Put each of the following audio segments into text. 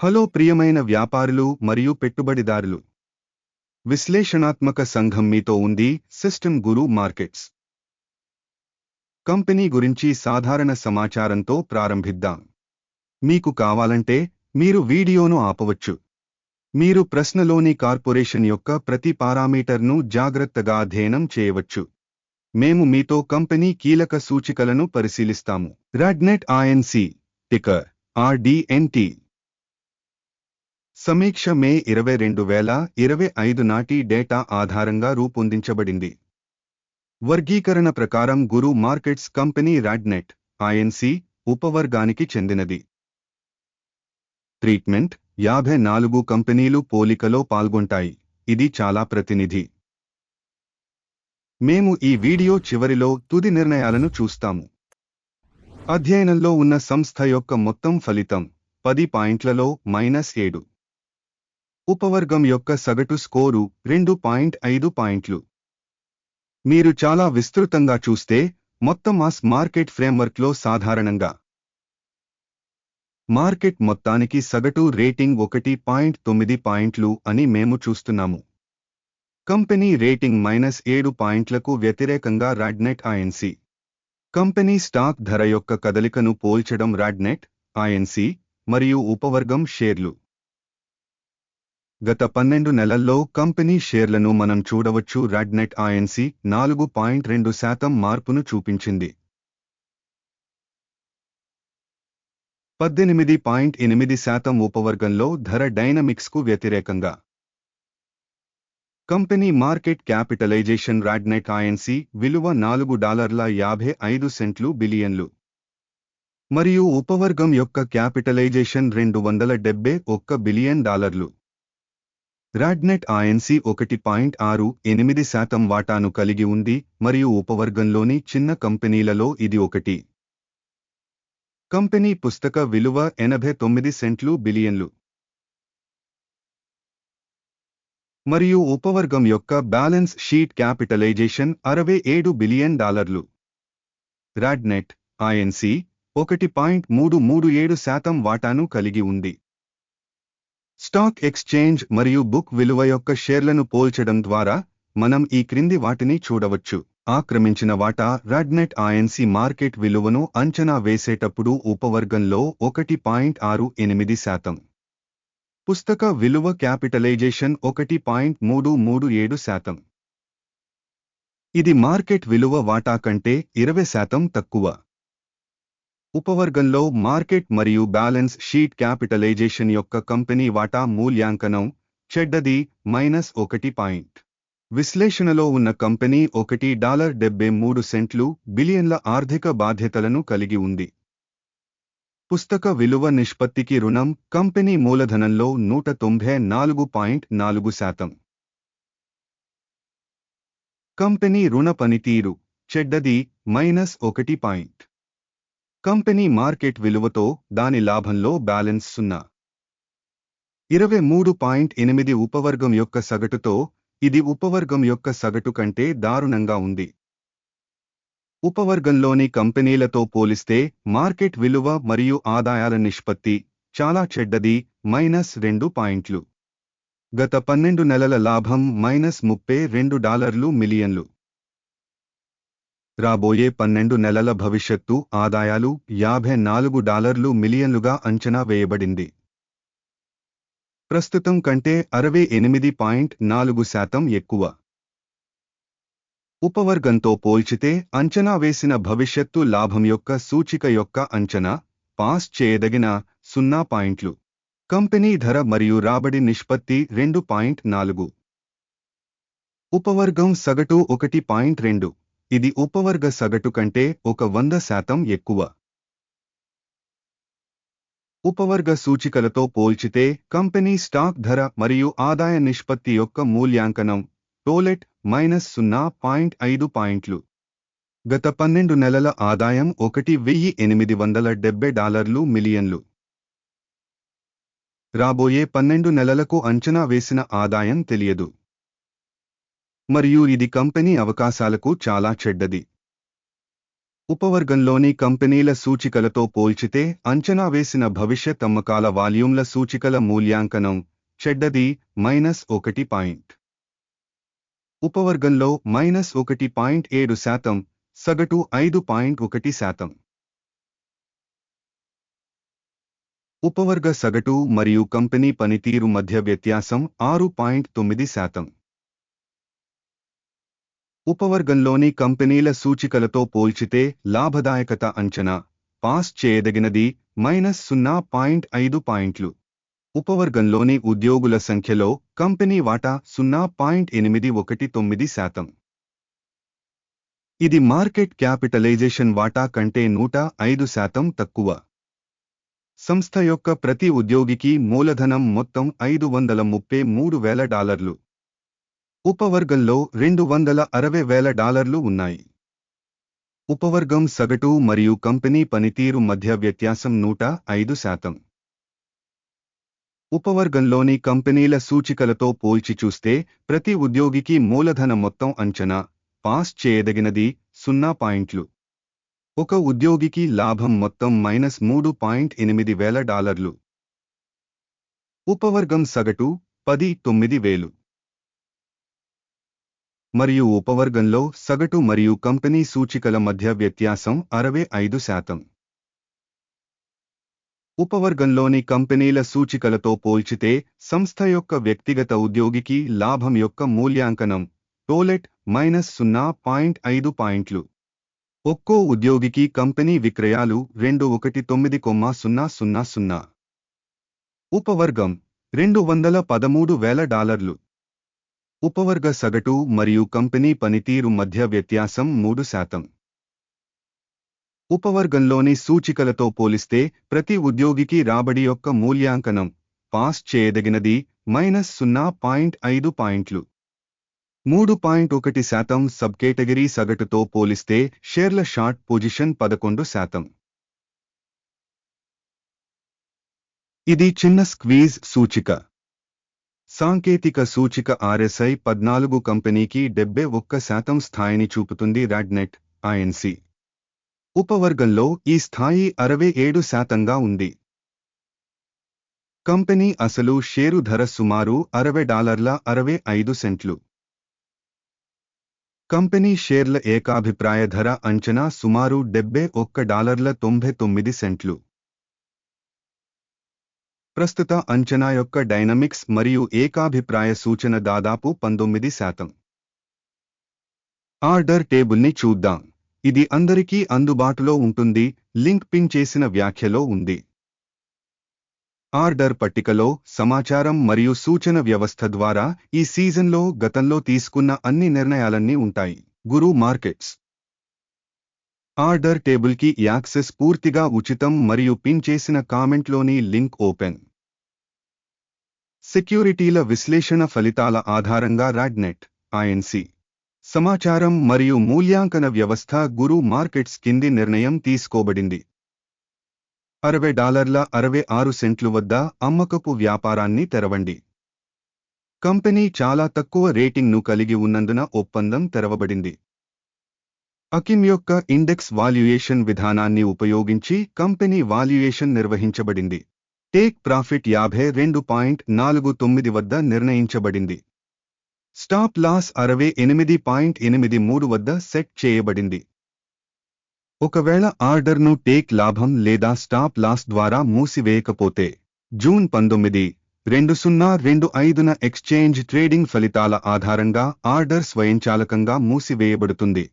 Hello ప్రియమైన వ్యాపారులు మరియు పెట్టుబడిదారులు. విశ్లేషణాత్మక సంఘం మీతో ఉంది సిస్టమ్ గురు మార్కెట్స్. కంపెనీ గురించి సాధారణ సమాచారంతో ప్రారంభిద్దాం. మీకు కావాలంటే మీరు వీడియోను ఆపవచ్చు. మీరు ప్రశ్నలోని కార్పొరేషన్ యొక్క ప్రతి పారామీటర్ను జాగ్రత్తగా అధ్యయనం చేయవచ్చు. మేము మీతో కంపెనీ కీలక సూచికలను పరిశీలిస్తాము. రాడ్నెట్ ఐఎన్సి టికర్ ఆర్డిఎన్టీ సమీక్ష మే ఇరవై రెండు వేల ఇరవై ఐదు నాటి డేటా ఆధారంగా రూపొందించబడింది. వర్గీకరణ ప్రకారం Guru markets company RadNet Inc ఉపవర్గానికి చెందినది. ట్రీట్మెంట్ యాభై నాలుగు కంపెనీలు పోలికలో పాల్గొంటాయి. ఇది చాలా ప్రతినిధి. మేము ఈ వీడియో చివరిలో తుది నిర్ణయాలను చూస్తాము. అధ్యయనంలో ఉన్న సంస్థ యొక్క మొత్తం ఫలితం పది పాయింట్లలో మైనస్ ఏడు. ఉపవర్గం యొక్క సగటు స్కోరు రెండు పాయింట్ ఐదు పాయింట్లు. మీరు చాలా విస్తృతంగా చూస్తే మొత్తం మాస్ మార్కెట్ ఫ్రేమ్వర్క్లో సాధారణంగా. మార్కెట్ మొత్తానికి సగటు రేటింగ్ ఒకటి పాయింట్ తొమ్మిది పాయింట్లు అని మేము చూస్తున్నాము. కంపెనీ రేటింగ్ మైనస్ ఏడు పాయింట్లకు వ్యతిరేకంగా రాడ్నెట్ ఐఎన్సీ కంపెనీ స్టాక్ ధర యొక్క కదలికను పోల్చడం రాడ్నెట్ ఐఎన్సీ మరియు ఉపవర్గం షేర్లు. గత పన్నెండు నెలల్లో కంపెనీ షేర్లను మనం చూడవచ్చు. రాడ్నెట్ ఐఎన్సి నాలుగు పాయింట్ రెండు శాతం మార్పును చూపించింది. పద్దెనిమిది పాయింట్ ఎనిమిది శాతం ఉపవర్గంలో ధర డైనమిక్స్కు వ్యతిరేకంగా. Company market capitalization RadNet Inc విలువ నాలుగు డాలర్ల యాభై ఐదు సెంట్లు బిలియన్లు. మరియు ఉపవర్గం యొక్క క్యాపిటలైజేషన్ రెండు వందల డెబ్బై ఒక్క బిలియన్ డాలర్లు. రాడ్నెట్ ఐఎన్సి ఒకటి పాయింట్ ఆరు ఎనిమిది శాతం వాటాను కలిగి ఉంది మరియు ఉపవర్గంలోని చిన్న కంపెనీలలో ఇది ఒకటి. కంపెనీ పుస్తక విలువ ఎనభై తొమ్మిది సెంట్లు బిలియన్లు. మరియు ఉపవర్గం యొక్క బ్యాలెన్స్ షీట్ క్యాపిటలైజేషన్ అరవై ఏడు బిలియన్ డాలర్లు. రాడ్నెట్ ఐఎన్సి ఒకటి పాయింట్ మూడు మూడు ఏడు శాతం వాటాను కలిగి ఉంది. స్టాక్ ఎక్స్చేంజ్ మరియు బుక్ విలువ యొక్క షేర్లను పోల్చడం ద్వారా మనం ఈ క్రింది వాటిని చూడవచ్చు. ఆక్రమించిన వాటా రాడ్నెట్ ఐఎన్సి మార్కెట్ విలువను అంచనా వేసేటప్పుడు ఉపవర్గంలో ఒకటి పాయింట్ ఆరు ఎనిమిది శాతం. పుస్తక విలువ క్యాపిటలైజేషన్ ఒకటి పాయింట్ మూడు మూడు ఏడు శాతం. ఇది మార్కెట్ విలువ వాటా కంటే ఇరవై శాతం తక్కువ. ఉపవర్గంలో మార్కెట్ మరియు బ్యాలెన్స్ షీట్ క్యాపిటలైజేషన్ యొక్క కంపెనీ వాటా మూల్యాంకనం చెడ్డది మైనస్ ఒకటి పాయింట్. విశ్లేషణలో ఉన్న కంపెనీ ఒకటి డాలర్ డెబ్బై మూడు సెంట్లు బిలియన్ల ఆర్థిక బాధ్యతలను కలిగి ఉంది. పుస్తక విలువ నిష్పత్తికి రుణం కంపెనీ మూలధనంలో నూట తొంభై నాలుగు పాయింట్ నాలుగు శాతం. కంపెనీ రుణ పనితీరు చెడ్డది మైనస్ ఒకటి పాయింట్. కంపెనీ మార్కెట్ విలువతో దాని లాభంలో బ్యాలెన్స్ సున్నా. ఇరవై మూడు పాయింట్ ఎనిమిది ఉపవర్గం యొక్క సగటుతో ఇది ఉపవర్గం యొక్క సగటు కంటే దారుణంగా ఉంది. ఉపవర్గంలోని కంపెనీలతో పోలిస్తే మార్కెట్ విలువ మరియు ఆదాయాల నిష్పత్తి చాలా చెడ్డది మైనస్ రెండు పాయింట్లు. గత పన్నెండు నెలల లాభం మైనస్ ముప్పై రెండు డాలర్లు మిలియన్లు. రాబోయే పన్నెండు నెలల భవిష్యత్తు ఆదాయాలు యాభై నాలుగు డాలర్లు మిలియన్లుగా అంచనా వేయబడింది. ప్రస్తుతం కంటే అరవై ఎనిమిది పాయింట్ నాలుగు శాతం ఎక్కువ. ఉపవర్గంతో పోల్చితే అంచనా వేసిన భవిష్యత్తు లాభం యొక్క సూచిక యొక్క అంచనా పాస్ చేయదగిన సున్నా పాయింట్లు. కంపెనీ ధర మరియు రాబడి నిష్పత్తి రెండు పాయింట్ నాలుగు. ఉపవర్గం సగటు ఒకటి పాయింట్ రెండు. ఇది ఉపవర్గ సగటు కంటే ఒక వంద శాతం ఎక్కువ. ఉపవర్గ సూచికలతో పోల్చితే కంపెనీ స్టాక్ ధర మరియు ఆదాయ నిష్పత్తి యొక్క మూల్యాంకనం టోలెట్ మైనస్ సున్నా పాయింట్ ఐదు పాయింట్లు. గత పన్నెండు నెలల ఆదాయం ఒకటి వెయ్యి ఎనిమిది వందల డెబ్బై డాలర్లు మిలియన్లు. రాబోయే పన్నెండు నెలలకు అంచనా వేసిన ఆదాయం తెలియదు. మరియు ఇది కంపెనీ అవకాశాలకు చాలా చెడ్డది. ఉపవర్గంలోని కంపెనీల సూచికలతో పోల్చితే అంచనా వేసిన భవిష్యత్ అమ్మకాల వాల్యూమ్ల సూచికల మూల్యాంకనం చెడ్డది మైనస్ ఒకటి పాయింట్. ఉపవర్గంలో మైనస్ ఒకటి పాయింట్ ఏడు శాతం సగటు ఐదు పాయింట్ ఒకటి శాతం. ఉపవర్గ సగటు మరియు కంపెనీ పనితీరు మధ్య వ్యత్యాసం ఆరు పాయింట్ తొమ్మిది శాతం. ఉపవర్గంలోని కంపెనీల సూచికలతో పోల్చితే లాభదాయకత అంచనా పాస్ చేయదగినది మైనస్ సున్నా పాయింట్ ఐదు పాయింట్లు. ఉపవర్గంలోని ఉద్యోగుల సంఖ్యలో కంపెనీ వాటా సున్నా పాయింట్ ఎనిమిది ఒకటి తొమ్మిది శాతం. ఇది మార్కెట్ క్యాపిటలైజేషన్ వాటా కంటే నూట ఐదు శాతం తక్కువ. సంస్థ యొక్క ప్రతి ఉద్యోగికి మూలధనం మొత్తం ఐదు వందల ముప్పై మూడు వేల డాలర్లు. ఉపవర్గంలో రెండు వందల అరవై వేల డాలర్లు ఉన్నాయి. ఉపవర్గం సగటు మరియు కంపెనీ పనితీరు మధ్య వ్యత్యాసం నూట ఐదు శాతం. ఉపవర్గంలోని కంపెనీల సూచికలతో పోల్చి చూస్తే ప్రతి ఉద్యోగికి మూలధన మొత్తం అంచనా పాస్ చేయదగినది సున్నా పాయింట్లు. ఒక ఉద్యోగికి లాభం మొత్తం మైనస్ మూడు పాయింట్ ఎనిమిది వేల డాలర్లు. ఉపవర్గం సగటు పది తొమ్మిది వేలు. మరియు ఉపవర్గంలో సగటు మరియు కంపెనీ సూచికల మధ్య వ్యత్యాసం అరవై ఐదు శాతం. ఉపవర్గంలోని కంపెనీల సూచికలతో పోల్చితే సంస్థ యొక్క వ్యక్తిగత ఉద్యోగికి లాభం యొక్క మూల్యాంకనం టోలెట్ మైనస్ సున్నా పాయింట్ ఐదు పాయింట్లు. ఒక్కో ఉద్యోగికి కంపెనీ విక్రయాలు రెండు ఒకటి తొమ్మిది కొమ్మ సున్నా సున్నా సున్నా. ఉపవర్గం రెండు వందల పదమూడు వేల డాలర్లు. ఉపవర్గ సగటు మరియు కంపెనీ పనితీరు మధ్య వ్యత్యాసం మూడు శాతం. ఉపవర్గంలోని సూచికలతో పోలిస్తే ప్రతి ఉద్యోగికి రాబడి యొక్క మూల్యాంకనం పాస్ చేయదగినది మైనస్ సున్నా పాయింట్ ఐదు పాయింట్లు. మూడు పాయింట్ ఒకటి శాతం సబ్ కేటగిరీ సగటుతో పోలిస్తే షేర్ల షార్ట్ పొజిషన్ పదకొండు శాతం. ఇది చిన్న స్క్వీజ్ సూచిక. సాంకేతిక సూచిక ఆర్ఎస్ఐ పద్నాలుగు కంపెనీకి డెబ్బై ఒక్క శాతం స్థాయిని చూపుతుంది రాడ్నెట్ ఐఎన్సి. ఉపవర్గంలో ఈ స్థాయి అరవై ఏడు శాతంగా ఉంది. కంపెనీ అసలు షేరు ధర సుమారు అరవై డాలర్ల అరవై ఐదు సెంట్లు. కంపెనీ షేర్ల ఏకాభిప్రాయ ధర అంచనా సుమారు డెబ్బై ఒక్క డాలర్ల తొంభై తొమ్మిది సెంట్లు. ప్రస్తుత అంచనా యొక్క డైనమిక్స్ మరియు ఏకాభిప్రాయ సూచన దాదాపు పంతొమ్మిది శాతం. ఆర్డర్ టేబుల్ని చూద్దాం. ఇది అందరికీ అందుబాటులో ఉంటుంది లింక్ పిన్ చేసిన వ్యాఖ్యలో ఉంది. ఆర్డర్ పట్టికలో సమాచారం మరియు సూచన వ్యవస్థ ద్వారా ఈ సీజన్లో గతంలో తీసుకున్న అన్ని నిర్ణయాలన్నీ ఉంటాయి. గురు మార్కెట్స్. ఆర్డర్ టేబుల్కి యాక్సెస్ పూర్తిగా ఉచితం మరియు పిన్ చేసిన కామెంట్లోని లింక్ ఓపెన్. సెక్యూరిటీల విశ్లేషణ ఫలితాల ఆధారంగా రాడ్నెట్ ఐఎన్సి సమాచారం మరియు మూల్యాంకన వ్యవస్థ గురు మార్కెట్స్ కింది నిర్ణయం తీసుకోబడింది. అరవై డాలర్ల అరవై ఆరు సెంట్లు వద్ద అమ్మకపు వ్యాపారాన్ని తెరవండి. కంపెనీ చాలా తక్కువ రేటింగ్ను కలిగి ఉన్నందున ఒప్పందం తెరవబడింది. అకిమ్ యొక్క ఇండెక్స్ వాల్యుయేషన్ విధానాన్ని ఉపయోగించి కంపెనీ వాల్యుయేషన్ నిర్వహించబడింది. టేక్ ప్రాఫిట్ యాభై రెండు పాయింట్ నాలుగు తొమ్మిది వద్ద నిర్ణయించబడింది. స్టాప్ లాస్ అరవై ఎనిమిది పాయింట్ ఎనిమిది మూడు వద్ద సెట్ చేయబడింది. ఒకవేళ ఆర్డర్ను టేక్ లాభం లేదా స్టాప్ లాస్ ద్వారా మూసివేయకపోతే జూన్ పంతొమ్మిది రెండు సున్నా రెండు ఐదున ఎక్స్చేంజ్ ట్రేడింగ్ ఫలితాల ఆధారంగా ఆర్డర్ స్వయంచాలకంగా మూసివేయబడుతుంది.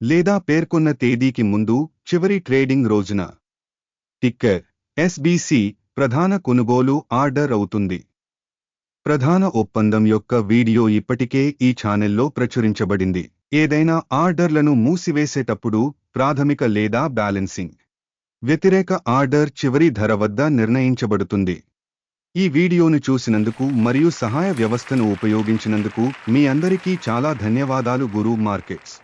లేదా పేర్కొన్న తేదీకి ముందు చివరి ట్రేడింగ్ రోజున. టిక్కర్ ఎస్బీసీ ప్రధాన కొనుగోలు ఆర్డర్ అవుతుంది. ప్రధాన ఒప్పందం యొక్క వీడియో ఇప్పటికే ఈ ఛానెల్లో ప్రచురించబడింది. ఏదైనా ఆర్డర్లను మూసివేసేటప్పుడు ప్రాథమిక లేదా బ్యాలెన్సింగ్ వ్యతిరేక ఆర్డర్ చివరి ధర వద్ద నిర్ణయించబడుతుంది. ఈ వీడియోను చూసినందుకు మరియు సహాయ వ్యవస్థను ఉపయోగించినందుకు మీ అందరికీ చాలా ధన్యవాదాలు గురు మార్కెట్స్.